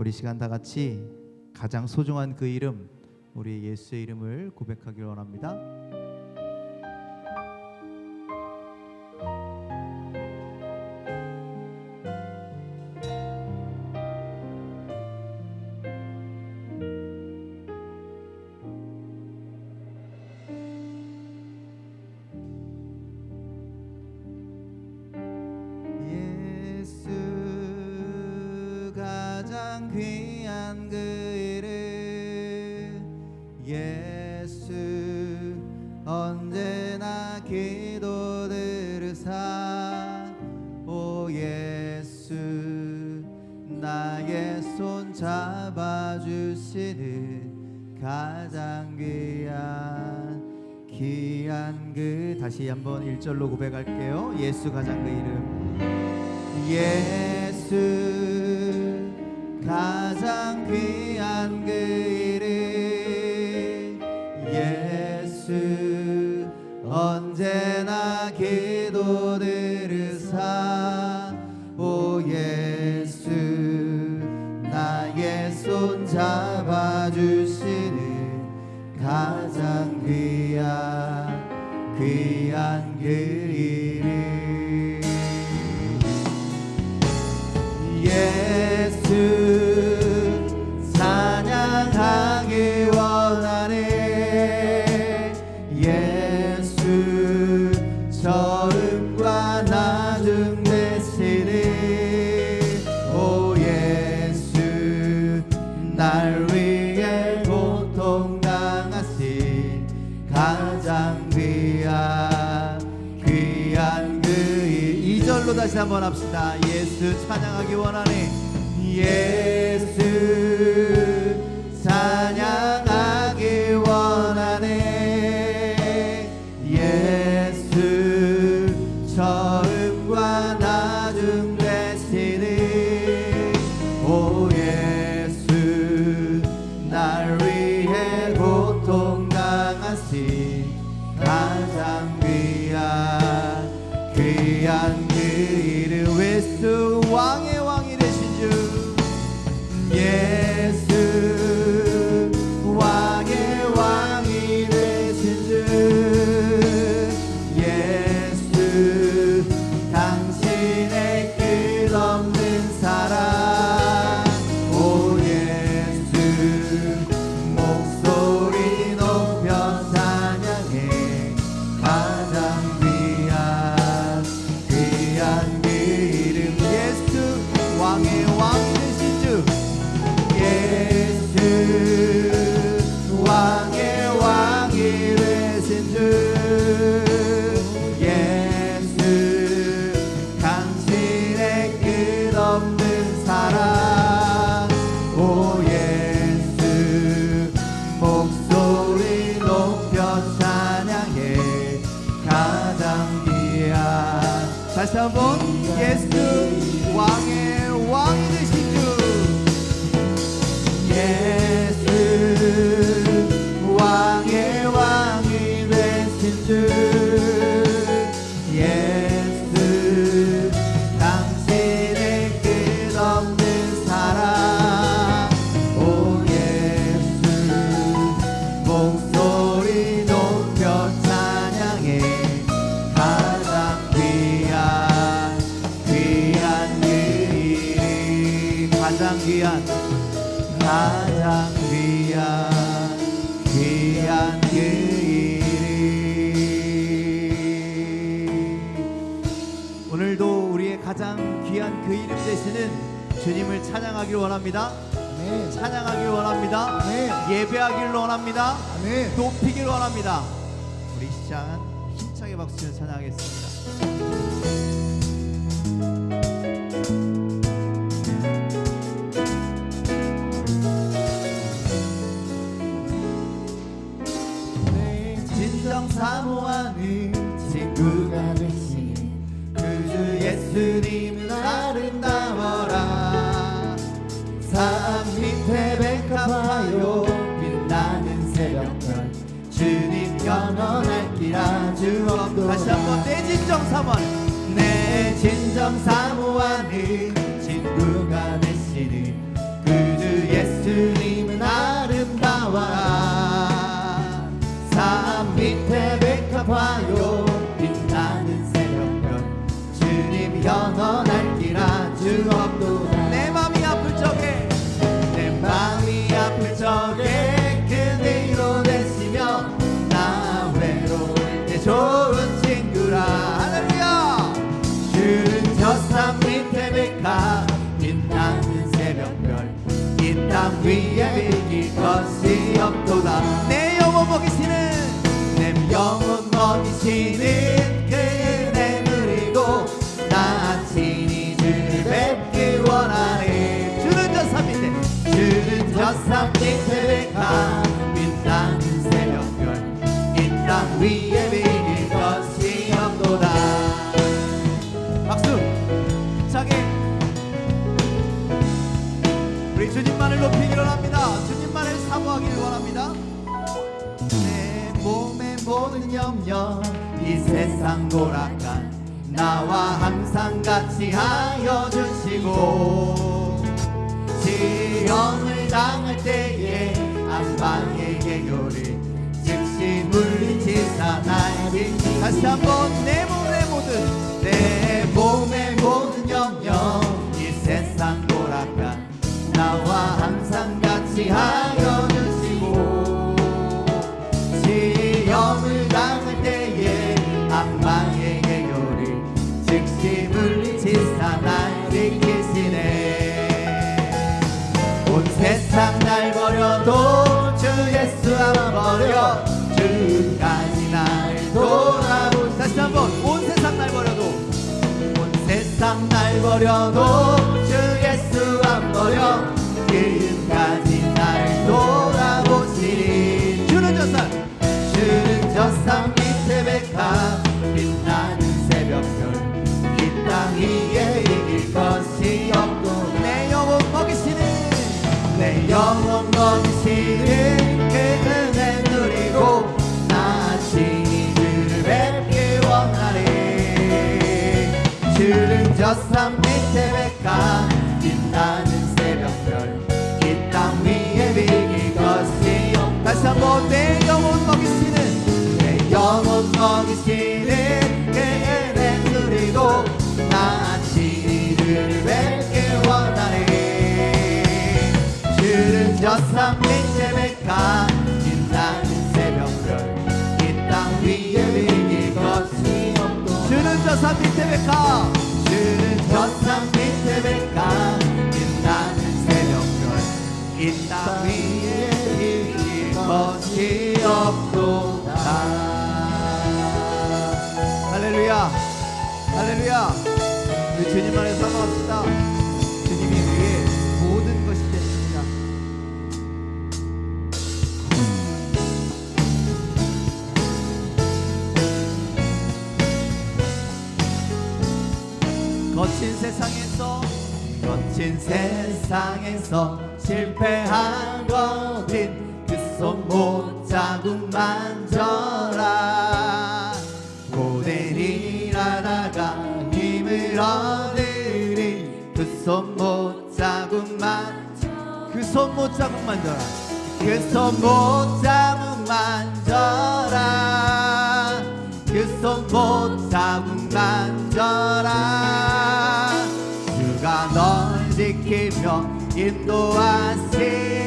우리 시간 다 같이 가장 소중한 그 이름 우리 예수의 이름을 고백하길 원합니다. 가장 귀한 귀한 그 다시 한번 1절로 고백할게요. 예수 가장 그 이름. 예수 가장 귀한 귀한 그이 이절로 다시 한번 합시다. 예수 찬양하기 원하네. 예수 다시 한번 예수 왕의 왕이 되신 주. 예수 왕의 왕이 되신 주 가장 귀한 가장 귀한 귀한 그 이름 오늘도 우리의 가장 귀한 그 이름 되시는 주님을 찬양하길 원합니다 아멘. 찬양하길 원합니다 아멘. 예배하길 원합니다 아멘. 높이길 원합니다 우리 시장은 힘차게 박수를 찬양하겠습니다 항상 사모하는 친구가 되신 그주 예수님은 아름다워라. 사랑 밑에 백합하여 빛나는 새벽별 주님 변원할 길 아주 없도록 다시 한번 내 진정 사모하는. 내 진정 사모하는 친구가 되시는 그주 예수님은 아름다워라. 먹이시는. 내 영혼 먹이시는. 염려 이 세상 고락간 나와 항상 같이 하여 주시고 시험을 당할 때에 안방의 개교를 즉시 물리치사 날 지키 다시 한번 내 몸의 모든 내 몸의 모든 염려 이 세상 고락간 나와 항상 같이 하여 버려도 주 예수 안 버려. 지금까지 나를 돌아보시니 주는 저상 주는 저상 밑에 백합 빛나는 새벽별. 이땅 위에 이길 것이 없고 내 영혼 먹이시는 내 영혼 Hallelujah, Sati Teveka. Şirin Çatsam 세상에서 거친 세상에서 실패한 거짓 그손 못자국 만져라. 고된 일하다가 힘을 얻으리 그손 못자국 만그손 못자국 만져라. 그손 못자국 만져라. 그손 못자국 만져라. 지키며 인도하세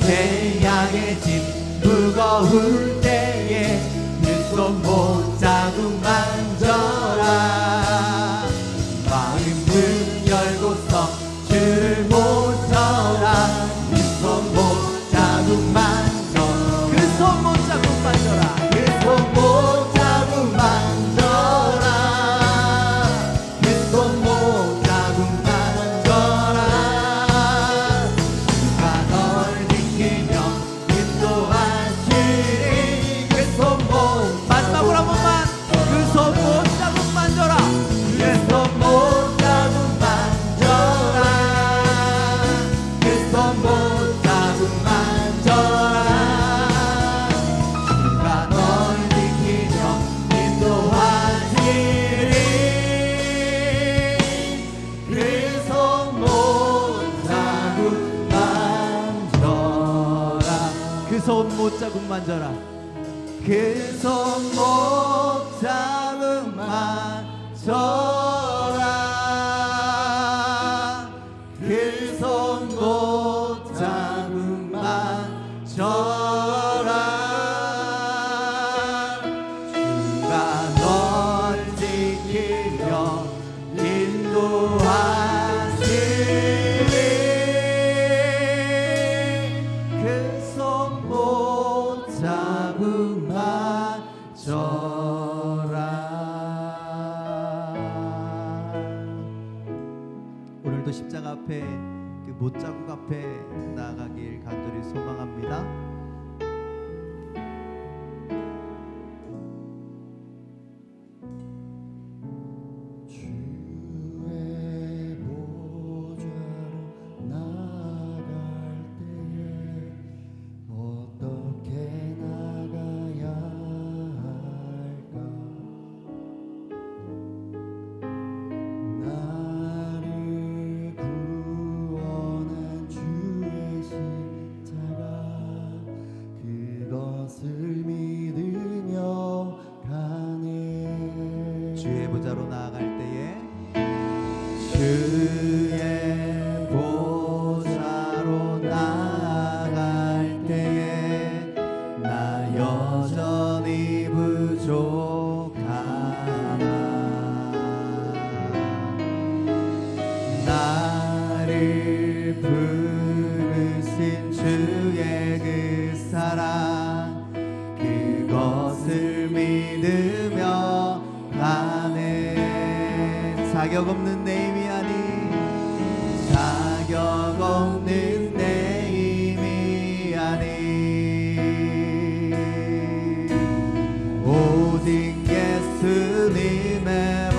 태양의 집 무거울 때에 내 손 못 잡은 만져라 name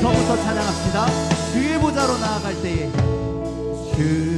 저부터 찬양합시다. 주의 보자로 나아갈 때에. 주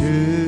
You.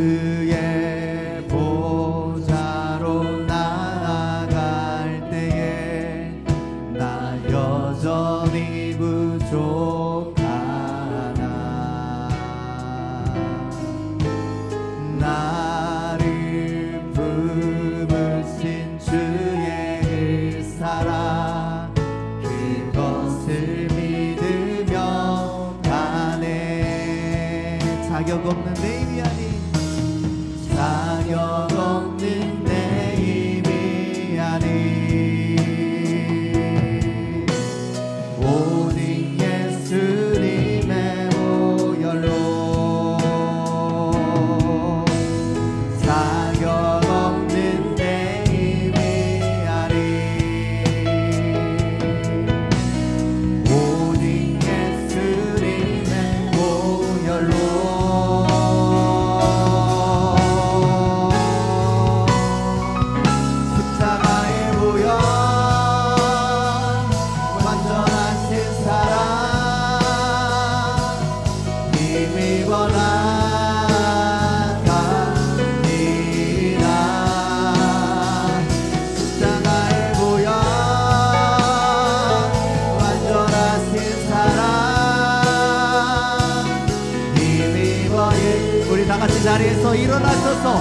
자리에서 일어나셔서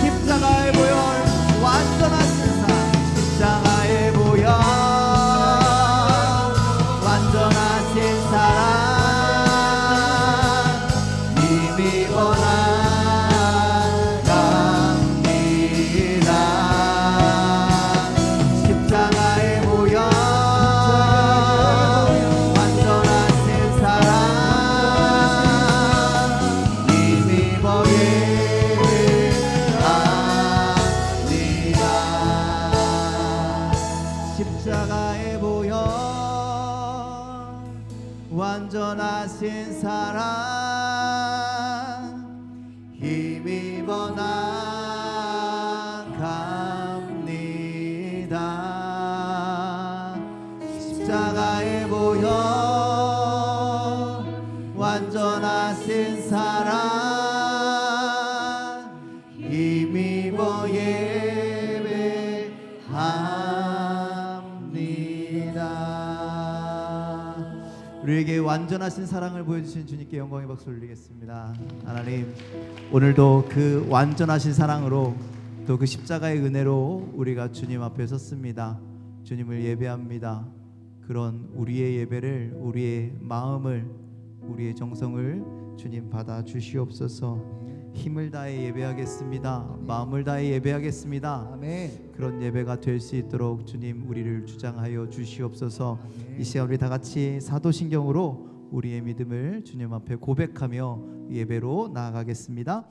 십자가의 모 連さ 우리에게 완전하신 사랑을 보여주신 주님께 영광의 박수 올리겠습니다. 하나님, 오늘도 그 완전하신 사랑으로 또 그 십자가의 은혜로 우리가 주님 앞에 섰습니다. 주님을 예배합니다. 그런 우리의 예배를, 우리의 마음을, 우리의 정성을 주님 받아 주시옵소서. 힘을 다해 예배하겠습니다. 마음을 다해 예배하겠습니다. 아멘. 그런 예배가 될 수 있도록 주님 우리를 주장하여 주시옵소서. 이 시간 우리 다 같이 사도신경으로 우리의 믿음을 주님 앞에 고백하며 예배로 나아가겠습니다.